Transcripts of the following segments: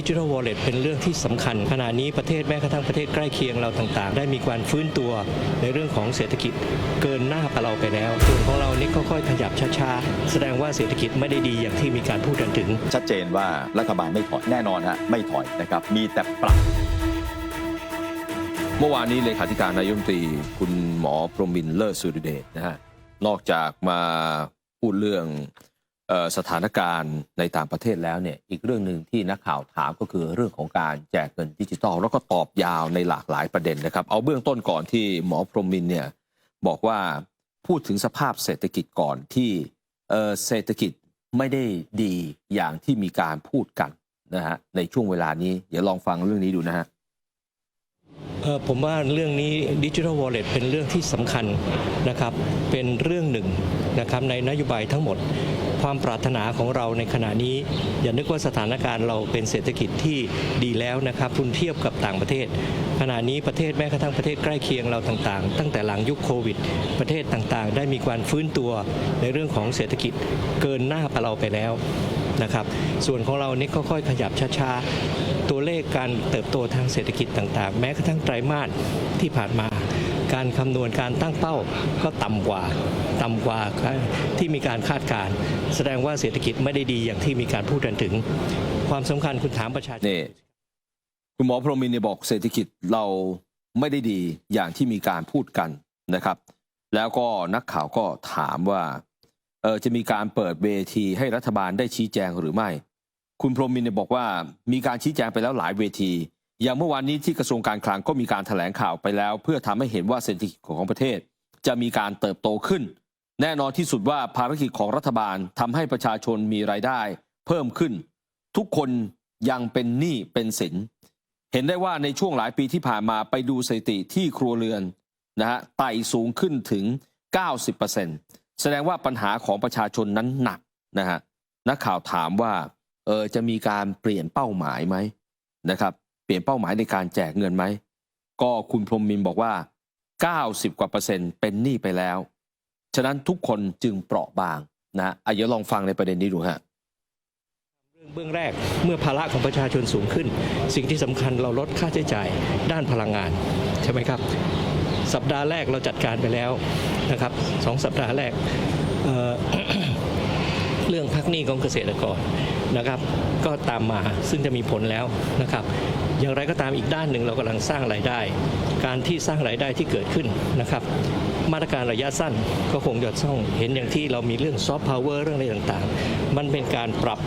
ดิจิทัลวอลเล็ตเป็นเรื่องที่สำคัญขณะนี้ประเทศแม้กระทั่งประเทศใกล้เคียงเราต่างๆ ได้มีการฟื้นตัวในเรื่องของเศรษฐกิจเกินหน้ากับเราไปแล้ว ส่วนของเรานี่ค่อยๆขยับช้าๆ แสดงว่าเศรษฐกิจไม่ได้ดีอย่างที่มีการพูดกันถึง ชัดเจนว่ารัฐบาลไม่ถอยแน่นอนฮะไม่ถอยนะครับมีแต่ปรับเมื่อวานนี้เลขาธิการนายกรัฐมนตรี คุณหมอพรหมินทร์เลิศสุริเดชนะฮะนอกจากมาพูดเรื่องเออ สถานการณ์ในต่างประเทศแล้วเนี่ยอีกเรื่องหนึ่งที่นักข่าวถามก็คือเรื่องของการแจกเงินดิจิทัล แล้วก็ตอบยาวในหลากหลายประเด็นนะครับ เอาเบื้องต้นก่อนที่หมอพรหมินเนี่ยบอกว่าพูดถึงสภาพเศรษฐกิจก่อนที่เศรษฐกิจไม่ได้ดีอย่างที่มีการพูดกันนะฮะในช่วงเวลานี้เดี๋ยวลองฟังเรื่องนี้ดูนะฮะผมว่าเรื่องนี้ดิจิทัลวอลเล็ตเป็นเรื่องที่สำคัญนะครับ เป็นเรื่องหนึ่ง นะครับในนโยบายทั้งหมด ความปรารถนาของเราในขณะนี้ อย่านึกว่าสถานการณ์เราเป็นเศรษฐกิจที่ดีแล้วนะครับคุณเทียบกับต่างประเทศ ขณะนี้ประเทศแม้กระทั่งประเทศใกล้เคียงเราต่างๆ ตั้งแต่หลังยุคโควิด ประเทศต่างๆ ได้มีการฟื้นตัวในเรื่องของเศรษฐกิจเกินหน้าเราไปแล้วนะครับส่วนของเรานี่ค่อยๆขยับช้าๆ ตัวเลขการเติบโตทางเศรษฐกิจต่างๆ แม้กระทั่งไตรมาสที่ผ่านมา การคำนวณการตั้งเป้าก็ต่ำกว่าต่ำกว่าที่มีการคาดการณ์แสดงว่าเศรษฐกิจไม่ได้ดีอย่างที่มีการพูดกันถึง ความสำคัญคุณถามประชาชนนี่คุณหมอพรหมินเนี่ยบอกเศรษฐกิจเราไม่ได้ดีอย่างที่มีการพูดกันนะครับ แล้วก็นักข่าวก็ถามว่าเออจะมีการเปิดเวทีให้รัฐบาลได้ชี้แจงหรือไม่ คุณพรหมินเนี่ยบอกว่ามีการชี้แจงไปแล้วหลายเวที อย่างเมื่อวานนี้ที่กระทรวงการคลังก็มีการแถลงข่าวไปแล้ว เพื่อทำให้เห็นว่าเศรษฐกิจของประเทศ จะมีการเติบโตขึ้น แน่นอนที่สุดว่าภารกิจของรัฐบาลทำให้ประชาชนมีรายได้ เพิ่มขึ้น ทุกคนยังเป็นหนี้เป็นสิน เห็นได้ว่าในช่วงหลายปีที่ผ่านมาไปดูสถิติที่ครัวเรือนนะฮะไต่สูงขึ้นถึง 90%แสดงว่าปัญหาของประชาชนนั้นหนักนะฮะนักข่าวถามว่าเออจะมีการเปลี่ยนเป้าหมายไหมนะครับ เปลี่ยนเป้าหมายในการแจกเงินไหม ก็คุณพรมมินบอกว่า 90 กว่าเปอร์เซ็นต์เป็นหนี้ไปแล้ว ฉะนั้นทุกคนจึงเปราะบางนะอะเดี๋ยวลองฟังในประเด็นนี้ดูฮะเบื้องแรกเมื่อภาระของประชาชนสูงขึ้น สิ่งที่สำคัญเราลดค่าใช้จ่ายด้านพลังงาน ใช่ไหมครับ สัปดาห์แรกเราจัดการไปแล้วนะครับสองสัปดาห์แรก เรื่องพักหนี้ของเกษตรกรนะครับ ก็ตามมาซึ่งจะมีผลแล้วนะครับ อย่างไรก็ตามอีกด้านหนึ่งเรากำลังสร้างรายได้ การที่สร้างรายได้ที่เกิดขึ้นนะครับ มาตรการระยะสั้นก็คงจะต้องเห็นอย่างที่เรามีเรื่องซอฟต์พาวเวอร์เรื่องอะไรต่างๆ มันเป็นการปรับ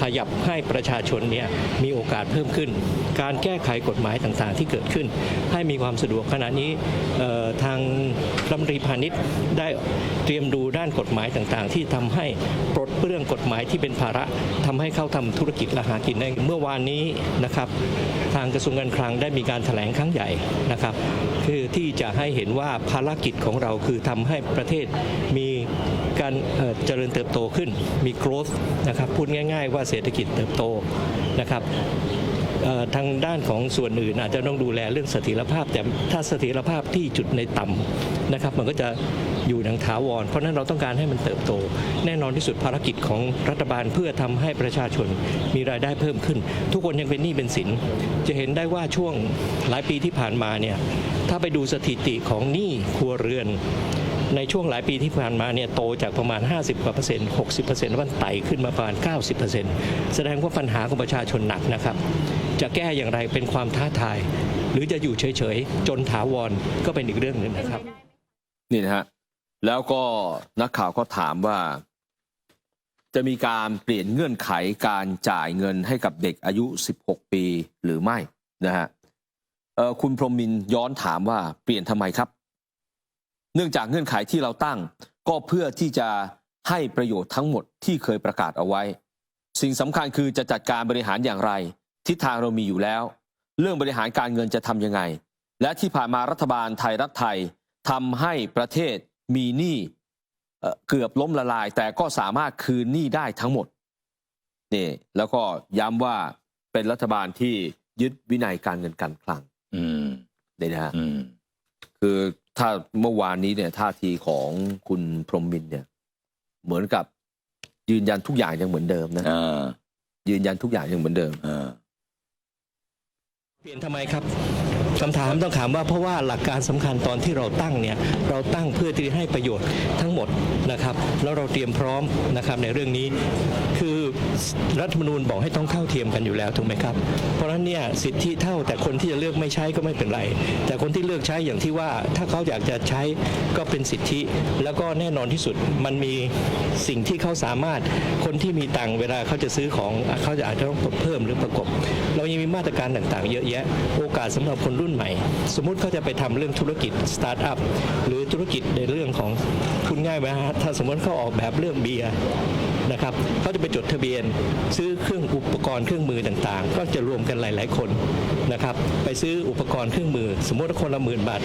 ขยับให้ประชาชนเนี่ยมีโอกาสเพิ่มขึ้น การแก้ไขกฎหมายต่างๆ ที่เกิดขึ้น ให้มีความสะดวกขณะนี้ทางรัฐมนตรีพาณิชย์ได้เตรียมดูด้านกฎหมายต่างๆ ที่ทำให้ปลดเปลื้องกฎหมายที่เป็นภาระทำให้เข้าทำธุรกิจและหากินได้เมื่อวานนี้นะครับทางกระทรวงการคลังได้มีการแถลงครั้งใหญ่นะครับคือที่จะให้เห็นว่าภารกิจของเราเราคือทำให้ประเทศมีการเจริญเติบโตขึ้น มี growth นะครับพูดง่าย ๆ ว่าเศรษฐกิจเติบโตนะครับทางด้านของส่วนอื่นอาจจะต้องดูแลเรื่องเสถียรภาพ แต่ถ้าเสถียรภาพที่จุดในต่ำนะครับ มันก็จะ อยู่อย่างถาวร เพราะนั้นเราต้องการให้มันเติบโต แน่นอนที่สุดภารกิจของรัฐบาลเพื่อทำให้ประชาชนมีรายได้เพิ่มขึ้น ทุกคนยังเป็นหนี้เป็นสิน จะเห็นได้ว่าช่วงหลายปีที่ผ่านมาเนี่ยถ้าไปดูสถิติของหนี้ครัวเรือนในช่วงหลายปีที่ผ่านมาเนี่ยโตจากประมาณ 50กว่าเปอร์เซ็นต์60เปอร์เซ็นต์วันไต่ขึ้นมาประมาณ 90เปอร์เซ็นต์แสดงว่าปัญหาของประชาชนหนักนะครับ จะแก้อย่างไรเป็นความท้าทาย หรือจะอยู่เฉย ๆ จนถาวรก็เป็นอีกเรื่องหนึ่งนะครับ นี่นะฮะ แล้วก็นักข่าวก็ถามว่า จะมีการเปลี่ยนเงื่อนไขการจ่ายเงินให้กับเด็กอายุ 16 ปีหรือไม่นะฮะคุณพรหมินย้อนถามว่าเปลี่ยนทำไมครับ เนื่องจากเงื่อนไขที่เราตั้ง ก็เพื่อที่จะให้ประโยชน์ทั้งหมดที่เคยประกาศเอาไว้ สิ่งสำคัญคือจะจัดการบริหารอย่างไร ทิศทางเรามีอยู่แล้ว เรื่องบริหารการเงินจะทำยังไง และที่ผ่านมารัฐบาลไทยรัฐไทยทำให้ประเทศ มีหนี้เอ่อเกือบล้มละลาย แต่ก็สามารถคืนหนี้ได้ทั้งหมดนี่แล้วก็ย้ำว่าเป็นรัฐบาลที่ยึดวินัยการเงินการคลังอืมนี่นะฮะอืมคือถ้าเมื่อวานนี้เนี่ยท่าทีของคุณพรหมมินทร์เนี่ย เหมือนกับยืนยันทุกอย่างยังเหมือนเดิมนะอ่ายืนยันทุกอย่างยังเหมือนเดิมอ่าเปลี่ยนทำไมครับ คำถามต้องถามว่าเพราะว่าหลักการสำคัญตอนที่เราตั้งเนี่ยเราตั้งเพื่อที่ให้ประโยชน์ทั้งหมดนะครับ แล้วเราเตรียมพร้อมนะครับในเรื่องนี้คือรัฐธรรมนูญบอกให้ต้องเท่าเทียมกันอยู่แล้วถูกไหมครับ เพราะฉะนั้นเนี่ยสิทธิเท่าแต่คนที่จะเลือกไม่ใช้ก็ไม่เป็นไร แต่คนที่เลือกใช้อย่างที่ว่าถ้าเขาอยากจะใช้ก็เป็นสิทธิ แล้วก็แน่นอนที่สุดมันมีสิ่งที่เขาสามารถคนที่มีตังค์เวลาเขาจะซื้อของเขาจะอาจจะต้องเพิ่มหรือประกบ เรายังมีมาตรการต่างๆ เยอะแยะ โอกาสสำหรับคนรุ่นใหม่ สมมุติเขาจะไปทำเรื่องธุรกิจสตาร์ทอัพหรือธุรกิจในเรื่องของคุณง่ายไหมฮะถ้าสมมติเขาออกแบบเรื่องเบียร์นะครับเขาจะไปจดทะเบียน ซื้อเครื่องอุปกรณ์เครื่องมือต่างๆ ก็จะรวมกันหลาย ๆ คนนะครับไปซื้ออุปกรณ์เครื่องมือ สมมติว่าคนละหมื่นบาท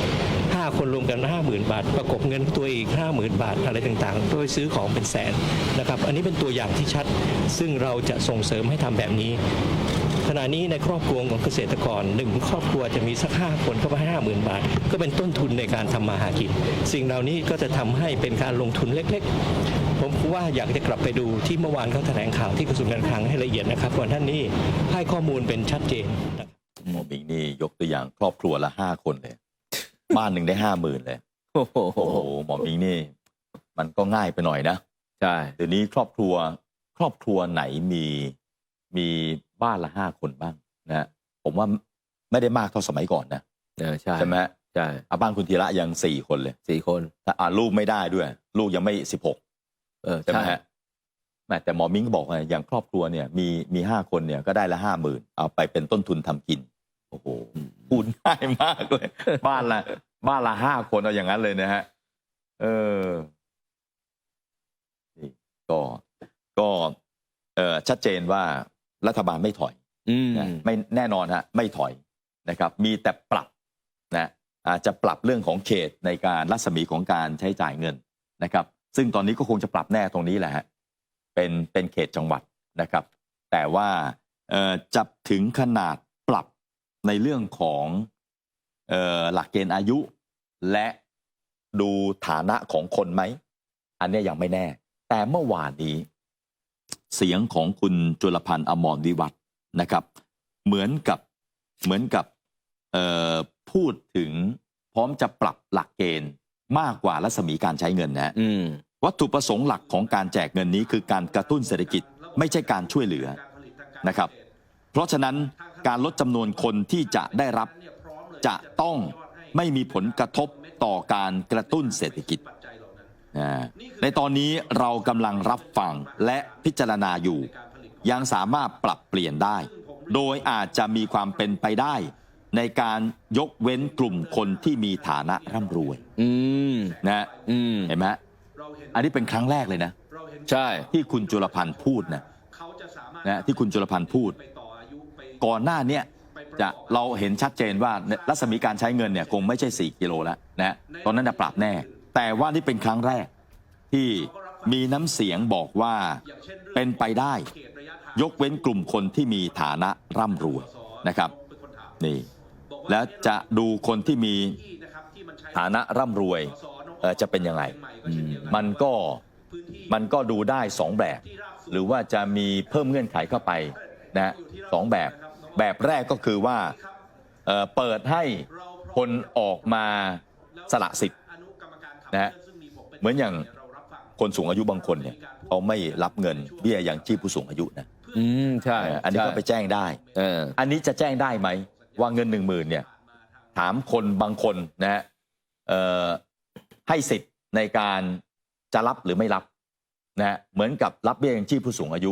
ห้าคนรวมกันห้าหมื่นบาท ประกบเงินตัวอีกห้าหมื่นบาทอะไรต่างๆโดยซื้อของเป็นแสนนะครับอันนี้เป็นตัวอย่างที่ชัด ซึ่งเราจะส่งเสริมให้ทำแบบนี้ ขณะนี้ในครอบครัวของเกษตรกรหนึ่งครอบครัวจะมีสักห้าคนเข้าไปห้าหมื่นบาท ก็เป็นต้นทุนในการทำมาหากิน สิ่งเหล่านี้ก็จะทำให้เป็นการลงทุนเล็ก ๆผมว่าอยากจะกลับไปดูที่เมื่อวานเขาแถลงข่าวที่กระทรวงการคลังให้ละเอียดนะครับก่อนท่านนี้ให้ข้อมูลเป็นชัดเจนนะครับหมอบิงนี่ยกตัวอย่างครอบครัวละห้าคนเลย บ้านหนึ่งได้ห้าหมื่นเลย โอ้โหโอ้โหหมอบิงนี่ มันก็ง่ายไปหน่อยนะ ใช่เดี๋ยวนี้ครอบครัวครอบครัวไหนมี มีบ้านละห้าคนบ้างนะผมว่าไม่ได้มากเท่าสมัยก่อนนะเออใช่ใช่ไหมใช่อาบ้านคุณธีระยังสี่คนเลยสี่คนถ้าอ่าลูกไม่ได้ด้วย ลูกยังไม่สิบหกเออใช่ไหมใช่ฮะแหม่แต่หมอมิ้งก็บอกไงอย่างครอบครัวเนี่ยมีมีห้าคนเนี่ยก็ได้ละห้าหมื่นเอาไปเป็นต้นทุนทำกิน โอ้โหอืมพูดง่ายมากเลย บ้านละบ้านละห้าคนเอาอย่างนั้นเลยนะฮะเออนี่ก็ก็เออชัดเจนว่า รัฐบาลไม่ถอยอืมนะไม่แน่นอนฮะไม่ถอยนะครับมีแต่ปรับนะอาจจะปรับเรื่องของเขตในการรัศมีของการใช้จ่ายเงินนะครับ ซึ่งตอนนี้ก็คงจะปรับแน่ตรงนี้แหละฮะเป็นเป็นเขตจังหวัดนะครับ แต่ว่าเอ่อจะถึงขนาดปรับในเรื่องของเอ่อหลักเกณฑ์อายุ และดูฐานะของคนไหม อันเนี้ยยังไม่แน่ แต่เมื่อวานนี้ เสียงของคุณจุลพันธ์อมรวิวัฒน์นะครับ เหมือนกับเหมือนกับเอ่อพูดถึงพร้อมจะปรับหลักเกณฑ์มากกว่ารัศมีการใช้เงินนะฮะอืมวัตถุประสงค์หลักของการแจกเงินนี้คือการกระตุ้นเศรษฐกิจไม่ใช่การช่วยเหลือนะครับ เพราะฉะนั้นการลดจำนวนคนที่จะได้รับจะต้องไม่มีผลกระทบต่อการกระตุ้นเศรษฐกิจอ่า ในตอนนี้เรากำลังรับฟังและพิจารณาอยู่ ยังสามารถปรับเปลี่ยนได้ โดยอาจจะมีความเป็นไปได้ ในการยกเว้นกลุ่มคนที่มีฐานะร่ำรวยอืมนะฮะอืมเห็นไหมฮะอันนี้เป็นครั้งแรกเลยนะ ใช่ที่คุณจุลพันธ์พูดนะนะที่คุณจุลพันธ์พูด ก่อนหน้าเนี้ยจะเราเห็นชัดเจนว่ารัศมีการใช้เงินเนี่ยคงไม่ใช่ 4 กิโลแล้วนะตอนนั้นจะปรับแน่ แต่ว่านี่เป็นครั้งแรกที่มีน้ำเสียงบอกว่าเป็นไปได้ ยกเว้นกลุ่มคนที่มีฐานะร่ำรวยนะครับนี่แล้วจะดูคนที่มีฐานะร่ำรวยจะเป็นยังไงมันก็มันก็ดูได้สองแบบ หรือว่าจะมีเพิ่มเงื่อนไขเข้าไปนะสองแบบ แบบแรกก็คือว่าเปิดให้คนออกมาสละสิทธิ นะฮะเหมือนอย่างคนสูงอายุบางคนเนี่ยเขาไม่รับเงินเบี้ยยังชีพผู้สูงอายุนะอืมใช่เอออันนี้ก็ไปแจ้งได้เอออันนี้จะแจ้งได้ไหมว่าเงินหนึ่งหมื่นเนี่ย ถามคนบางคนนะฮะเอ่อให้สิทธิ์ในการจะรับหรือไม่รับนะฮะเหมือนกับรับเบี้ยยังชีพผู้สูงอายุ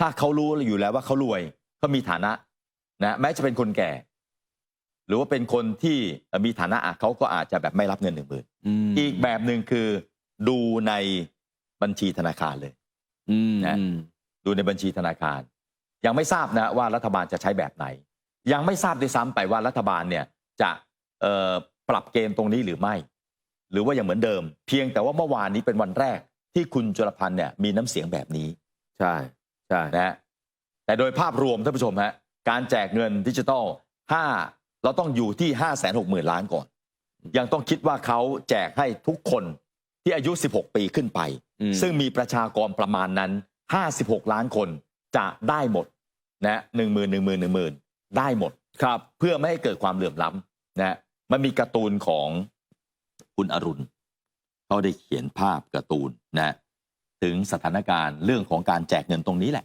ถ้าเขารู้อยู่แล้วว่าเขารวยเขามีฐานะนะแม้จะเป็นคนแก่ หรือว่าเป็นคนที่มีฐานะอะเขาก็อาจจะแบบไม่รับเงินหนึ่งหมื่นอืมอีกแบบหนึ่งคือดูในบัญชีธนาคารเลยอืมนะอืมดูในบัญชีธนาคาร ยังไม่ทราบนะว่ารัฐบาลจะใช้แบบไหน ยังไม่ทราบด้วยซ้ำไปว่ารัฐบาลเนี่ยจะเอ่อปรับเกณฑ์ตรงนี้หรือไม่ หรือว่ายังเหมือนเดิม เพียงแต่ว่าเมื่อวานนี้เป็นวันแรกที่คุณจุลพันธ์เนี่ยมีน้ำเสียงแบบนี้ ใช่ใช่นะฮะแต่โดยภาพรวมท่านผู้ชมฮะการแจกเงินดิจิทัลห้า เราต้องอยู่ที่ 5 6 0 0 0 0 ล้านก่อน ยังต้องคิดว่าเขาแจกให้ทุกคนที่อายุ 16 ปีขึ้นไปอืมซึ่งมีประชากรประมาณนั้น 56 ล้านคนจะได้หมดนะหนึ่งหมื่นหนึ่งหมื่นหนึ่งหมื่นได้หมดครับเพื่อไม่ให้เกิดความเหลื่อมล้ำนะฮะมันมีการ์ตูนของคุณอรุณเขาได้เขียนภาพการ์ตูนนะฮะถึงสถานการณ์เรื่องของการแจกเงินตรงนี้แหละ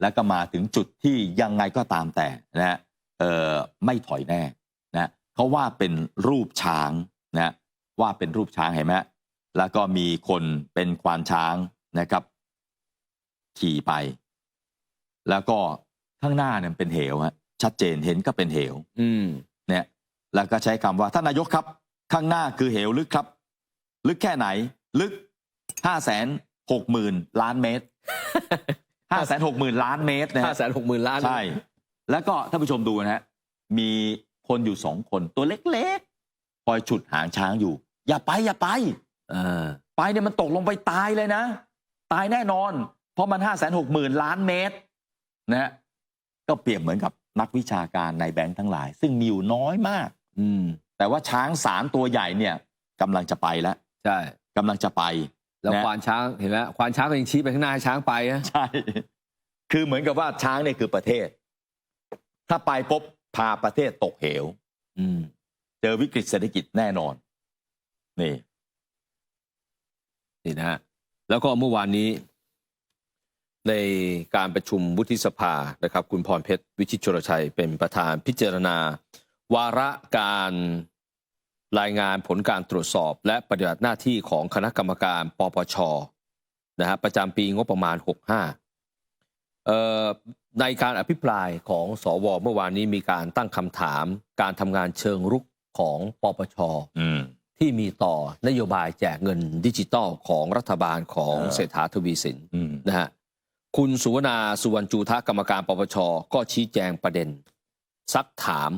แล้วก็มาถึงจุดที่ยังไงก็ตามแต่นะฮะเอ่อ ไม่ถอยแน่นะเขาว่าเป็นรูปช้างนะว่าเป็นรูปช้างเห็นไหมฮะแล้วก็มีคนเป็นควานช้างนะครับ ขี่ไป แล้วก็ข้างหน้าเนี่ยเป็นเหวฮะชัดเจนเห็นก็เป็นเหว อืมเนี่ย แล้วก็ใช้คำว่าท่านนายกครับ ข้างหน้าคือเหวลึกครับ ลึกแค่ไหน ลึกห้าแสนหกหมื่นล้านเมตรห้าแสนหกหมื่นล้านเมตรนะห้าฮะแสนหกหมื่นล้านใช่ แล้วก็ท่านผู้ชมดูนะฮะมีคนอยู่สองคนตัวเล็กๆคอยฉุดหางช้างอยู่ อย่าไปอย่าไปอ่าไปเนี่ยมันตกลงไปตายเลยนะ ตายแน่นอน เพราะมันห้าแสนหกหมื่นล้านเมตรนะฮะก็เปรียบเหมือนกับนักวิชาการในแบงค์ทั้งหลาย ซึ่งมีอยู่น้อยมาก อืม แต่ว่าช้างสามตัวใหญ่เนี่ยกำลังจะไปแล้วใช่ กำลังจะไป แล้วนะ ควานช้างเห็นไหมควานช้างก็ยังชี้ไปข้างหน้าให้ช้างไปนะ ใช่ คือเหมือนกับว่าช้างเนี่ยคือประเทศ ถ้าไปปุ๊บพาประเทศตกเหวอืมเจอวิกฤตเศรษฐกิจแน่นอน นี่ นี่นะฮะแล้วก็เมื่อวานนี้ ในการประชุมวุฒิสภานะครับ คุณพรเพชร วิชิตชรชัยเป็นประธานพิจารณา วาระการรายงานผลการตรวจสอบ และปฏิบัติหน้าที่ของคณะกรรมการปปชนะฮะประจำปีงบประมาณ 65เอ่อ ในการอภิปรายของสวเมื่อวานนี้มีการตั้งคำถาม การทำงานเชิงรุกของปปชอืมที่มีต่อนโยบายแจกเงินดิจิตอลของรัฐบาลของเออเศรษฐาทวีสินอืมนะฮะคุณสุวนาสุวรรณจูทะกรรมการปปชก็ชี้แจงประเด็น ซักถาม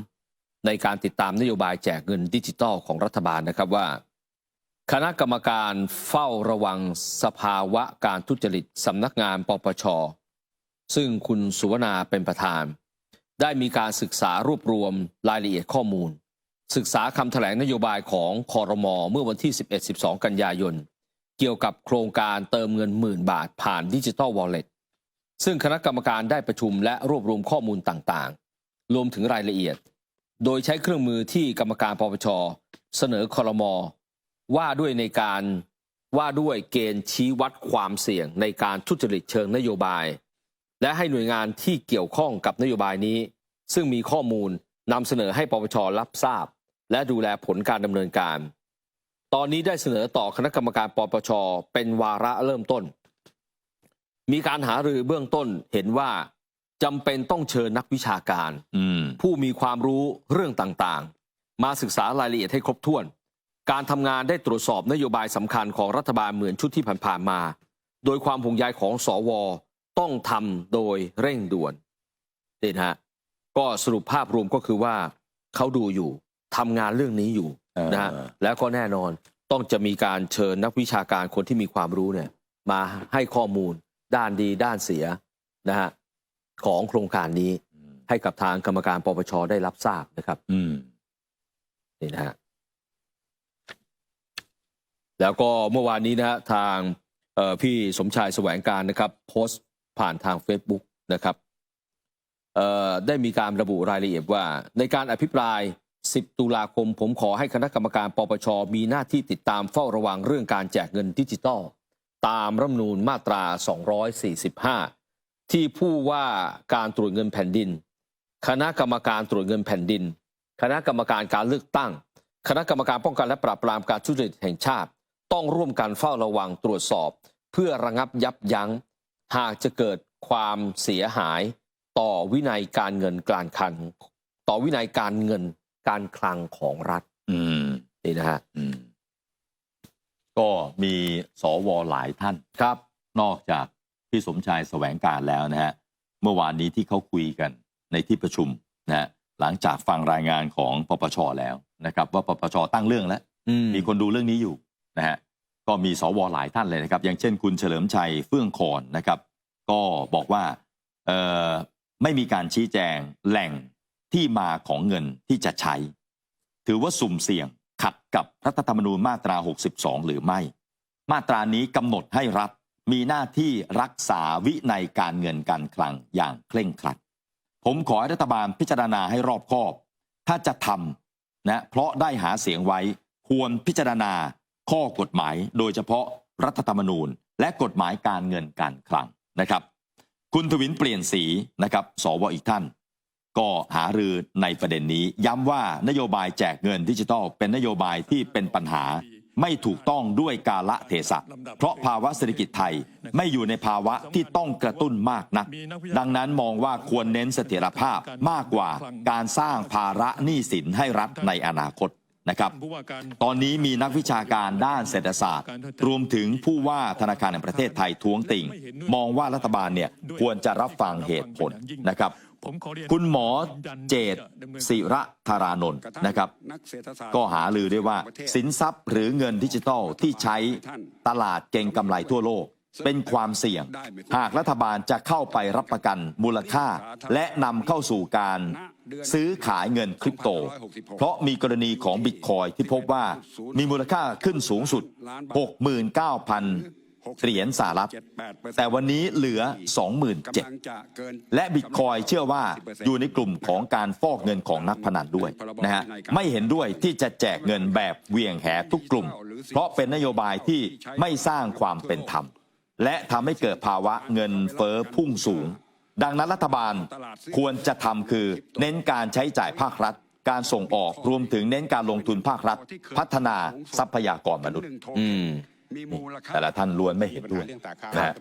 ในการติดตามนโยบายแจกเงินดิจิตอลของรัฐบาลนะครับว่า คณะกรรมการเฝ้าระวังสภาวะการทุจริตสำนักงานปปช ซึ่งคุณสุวนาเป็นประธาน ได้มีการศึกษารวบรวมรายละเอียดข้อมูล ศึกษาคำแถลงนโยบายของคอรมอเมื่อวันที่ 11-12 กันยายน เกี่ยวกับโครงการเติมเงินหมื่นบาทผ่านดิจิ t a ลวอลเล็ตซึ่งคณะกรรมการได้ประชุมและรวบรวมข้อมูลต่างๆ รวมถึงรายละเอียด โดยใช้เครื่องมือที่กรรมการปปชเสนอคอรมอว่าด้วยในการว่าด้วยเกณฑ์ชี้วัดความเสี่ยงในการทุจริตเชิงนโยบาย และให้หน่วยงานที่เกี่ยวข้องกับนโยบายนี้ ซึ่งมีข้อมูลนำเสนอให้ปปชรับทราบ และดูแลผลการดำเนินการ ตอนนี้ได้เสนอต่อคณะกรรมการปปชเป็นวาระเริ่มต้น มีการหารือเบื้องต้นเห็นว่าจำเป็นต้องเชิญนักวิชาการอืมผู้มีความรู้เรื่องต่างๆ มาศึกษารายละเอียดให้ครบถ้วน การทำงานได้ตรวจสอบนโยบายสำคัญของรัฐบาลเหมือนชุดที่ผ่านๆมา โดยความห่วงใยของสว ต้องทำโดยเร่งด่วนนี่นะฮะก็สรุปภาพรวมก็คือว่าเขาดูอยู่ทำงานเรื่องนี้อยู่เออนะฮะแล้วก็แน่นอนต้องจะมีการเชิญนักวิชาการคนที่มีความรู้เนี่ยมาให้ข้อมูลด้านดีด้านเสียนะฮะของโครงการนี้ให้กับทางกรรมการปปชได้รับทราบนะครับ อืมนี่นะฮะแล้วก็เมื่อวานนี้นะฮะทางเอ่อพี่สมชายแสวงการนะครับ โพสต์ ผ่านทาง Facebook นะครับได้มีการระบุรายละเอียดว่า ในการอภิปราย 10 ตุลาคม ผมขอให้คณะกรรมการปปช มีหน้าที่ติดตามเฝ้าระวังเรื่องการแจกเงินดิจิตอลตามรัฐมนูญมาตรา 245 ที่ผู้ว่าการตรวจเงินแผ่นดิน คณะกรรมการตรวจเงินแผ่นดิน คณะกรรมการการเลือกตั้ง คณะกรรมการป้องกันและปราบปรามการทุจริตแห่งชาติ ต้องร่วมกันเฝ้าระวังตรวจสอบ เพื่อระงับยับยั้ง หากจะเกิดความเสียหายต่อวินัยการเงินการคลัง ต่อวินัยการเงินการคลังของรัฐอืมนี่นะฮะอืมก็มีสวหลายท่านครับ นอกจากพี่สมชายแสวงการแล้วนะฮะเมื่อวานนี้ที่เขาคุยกันในที่ประชุมนะฮะหลังจากฟังรายงานของปปชแล้วนะครับ ว่าปปชตั้งเรื่องแล้วอืมมีคนดูเรื่องนี้อยู่นะฮะ ก็มีสวหลายท่านเลยนะครับ อย่างเช่นคุณเฉลิมชัยเฟื่องคอนนะครับ ก็บอกว่าไม่มีการชี้แจงแหล่งที่มาของเงินที่จะใช้ ถือว่าสุ่มเสี่ยงขัดกับรัฐธรรมนูญมาตรา 62 หรือไม่ มาตรานี้กำหนดให้รัฐมีหน้าที่รักษาวินัยการเงินการคลังอย่างเคร่งครัด ผมขอให้รัฐบาลพิจารณาให้รอบคอบ ถ้าจะทำนะเพราะได้หาเสียงไว้ควรพิจารณา ข้อกฎหมายโดยเฉพาะรัฐธรรมนูญ และกฎหมายการเงินการคลังนะครับ คุณทวินเปลี่ยนสีนะครับสวอีกท่าน ก็หารือในประเด็นนี้ ย้ำว่านโยบายแจกเงินดิจิทัล เป็นนโยบายที่เป็นปัญหาไม่ถูกต้องด้วยกาละเทศะ เพราะภาวะเศรษฐกิจไทยไม่อยู่ในภาวะที่ต้องกระตุ้นมากนัก ดังนั้นมองว่าควรเน้นเสถียรภาพมากกว่าการสร้างภาระหนี้สินให้รัฐในอนาคต นะครับ ตอนนี้มีนักวิชาการด้านเศรษฐศาสตร์ รวมถึงผู้ว่าธนาคารแห่งประเทศไทยท้วงติ่ง มองว่ารัฐบาลเนี่ยควรจะรับฟังเหตุผลนะครับ คุณหมอเจตศิระธารานนท์นะครับ ก็หาลือด้วยว่าสินทรัพย์หรือเงินดิจิทัลที่ใช้ตลาดเก่งกำไรทั่วโลก เป็นความเสี่ยง หากรัฐบาลจะเข้าไปรับประกันมูลค่า และนำเข้าสู่การซื้อขายเงินคริปโต เพราะมีกรณีของบิตคอยที่พบว่ามีมูลค่าขึ้นสูงสุด 69,000เหรียญสหรัฐ แต่วันนี้เหลือ 27,000และบิตคอยเชื่อว่าอยู่ในกลุ่มของการฟอกเงินของนักพนันด้วยนะฮะไม่เห็นด้วยที่จะแจกเงินแบบเวียงแหทุกกลุ่ม เพราะเป็นนโยบายที่ไม่สร้างความเป็นธรรม และทำให้เกิดภาวะเงินเฟ้อพุ่งสูง ดังนั้นรัฐบาลควรจะทำคือเน้นการใช้จ่ายภาครัฐ การส่งออกรวมถึงเน้นการลงทุนภาครัฐ พัฒนาทรัพยากรมนุษย์อืมแต่ละท่านล้วนไม่เห็นด้วยนะฮะ